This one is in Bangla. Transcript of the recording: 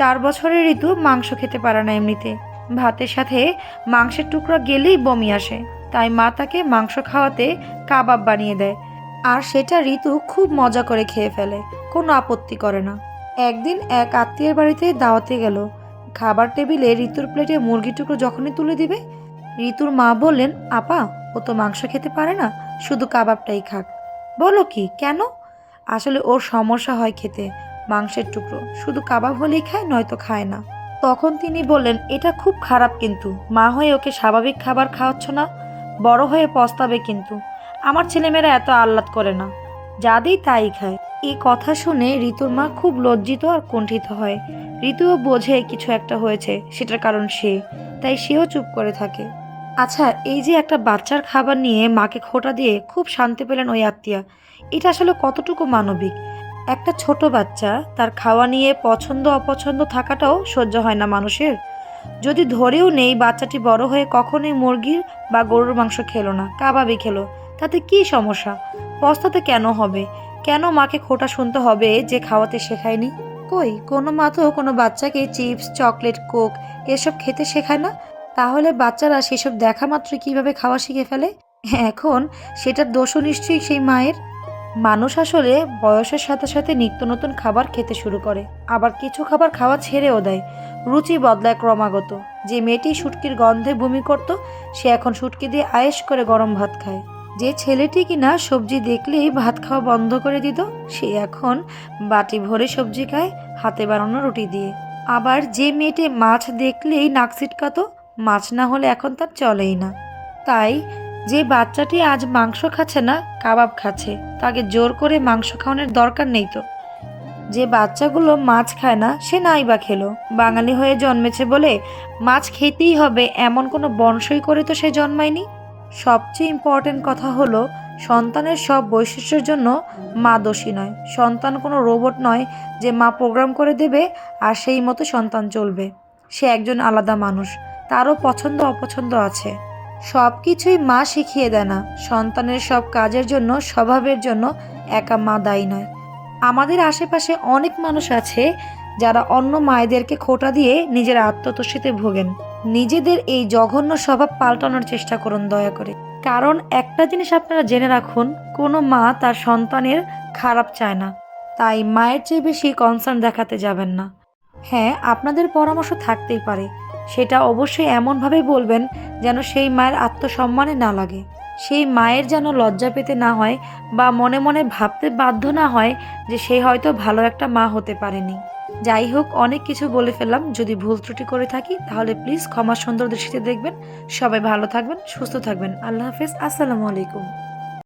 চার বছরের ঋতু মাংস খেতে পারে না এমনিতে। ভাতের সাথে মাংসের টুকরা গেলেই বমি আসে, তাই মা তাকে মাংস খাওয়াতে কাবাব বানিয়ে দেয়। আর সেটা ঋতু খুব মজা করে খেয়ে ফেলে, কোনো আপত্তি করে না। একদিন এক আত্মীয়ের বাড়িতে দাওয়াতে গেল, খাবার টেবিলে ঋতুর প্লেটে মুরগি টুকরো যখনই তুলে দিবে, ঋতুর মা বললেন, আপা, ও তো মাংস খেতে পারে না, শুধু কাবাবটাই খাক। বলো কি, কেন? আসলে ওর সমস্যা হয় খেতে মাংসের টুকরো। শুধু কাবাব হলেই খায়, নয়তো খায় না। তখন তিনি বললেন, এটা খুব খারাপ কিন্তু। মা হয়ে ওকে স্বাভাবিক খাবার খাওয়াচ্ছ না। বড় হয়ে পস্তাবে কিন্তু। আমার ছেলেমেয়েরা এত আহ্লাদ করে না। যা দিই তাই খায়। এই কথা শুনে ঋতুর মা খুব লজ্জিত আর কুণ্ঠিত হয়। ঋতুও বোঝে কিছু একটা হয়েছে, সেটার কারণ সে। তাই সেও চুপ করে থাকে। আচ্ছা এই যে একটা বাচ্চার খাবার নিয়ে মাকে খোটা দিয়ে খুব শান্তি পেলেন ওই আত্মীয়া। এটা আসলে কতটুকু মানবিক? একটা ছোট বাচ্চা, তার খাওয়া নিয়ে পছন্দ অপছন্দ থাকাটাও সহ্য হয় না মানুষের। যদি ধরেও নেই বাচ্চাটি বড় হয়ে কখনোই মুরগির বা গরুর মাংস খেলো না কাবাবই খেলো, তাতে কি সমস্যা? পস্তাতে কেন হবে? কেন মাকে খোটা শুনতে হবে যে খাওয়াতে শেখায়নি? কই, কোনো মা তো কোনো বাচ্চাকে চিপস, চকলেট, কোক এসব খেতে শেখায় না? তাহলে বাচ্চারা সেসব দেখা মাত্র কীভাবে খাওয়া শিখে ফেলে? এখন সেটার দোষও নিশ্চয়ই সেই মায়ের। মানুষ আসলে বয়সের সাথে সাথে নিত্য নতুন খাবার খেতে শুরু করে। আবার কিছু খাবার খাওয়া ছেড়েও দেয়। রুচি বদলায় ক্রমাগত। যে মেয়েটি শুটকির গন্ধে বমি করত, সে এখন শুটকি দিয়ে আয়েস করে গরম ভাত খায়। যে ছেলেটি কিনা সবজি দেখলেই ভাত খাওয়া বন্ধ করে দিত, সে এখন বাটি ভরে সবজি খায়, হাতে বানানো রুটি দিয়ে। আবার যে মেয়েটি মাছ দেখলেই নাক ছিটকাতো, মাছ না হলে এখন তার চলেই না। তাই যে বাচ্চাটি আজ মাংস খাচ্ছে না, কাবাব খাচ্ছে। তাকে জোর করে মাংস খাওয়ানোর দরকার নেই তো। যে বাচ্চাগুলো মাছ খায় না, সে নাই বা খেলো। বাঙালি হয়ে জন্মেছে বলে মাছ খেতেই হবে, এমন কোনো বংশই করে তো সে জন্মায়নি। সবচেয়ে ইম্পর্টেন্ট কথা হলো, সন্তানের সব বৈশিষ্ট্যের জন্য মা দোষী নয়। সন্তান কোনো রোবট নয় যে মা প্রোগ্রাম করে দেবে আর সেই মতো সন্তান চলবে। সে একজন আলাদা মানুষ। তারও পছন্দ অপছন্দ আছে। সব কিছুই মা শিখিয়ে দেয় না। সন্তানের সব কাজের জন্য, স্বভাবের জন্য একা মা দায়ী নয়। আমাদের আশেপাশে অনেক মানুষ আছে যারা অন্য মায়েদেরকে খোটা দিয়ে নিজের আত্মতোষিতে ভোগেন। নিজেদের এই জঘন্য স্বভাব পাল্টানোর চেষ্টা করুন দয়া করে। কারণ একটা জিনিস আপনারা জেনে রাখুন, কোনো মা তার সন্তানের খারাপ চায় না। তাই মায়ের চেয়ে বেশি কনসার্ন দেখাতে যাবেন না। হ্যাঁ আপনাদের পরামর্শ থাকতেই পারে। সেটা অবশ্যই এমনভাবে বলবেন যেন সেই মায়ের আত্মসম্মানে না লাগে। সেই মায়ের যেন লজ্জা পেতে না হয় বা মনে মনে ভাবতে বাধ্য না হয় যে সে হয়তো ভালো একটা মা হতে পারেনি। যাই হোক, অনেক কিছু বলে ফেললাম। যদি ভুল ত্রুটি করে থাকি, তাহলে প্লিজ ক্ষমা সুন্দর দৃষ্টিতে দেখবেন। সবাই ভালো থাকবেন, সুস্থ থাকবেন। আল্লাহ হাফেজ। আসসালামু আলাইকুম।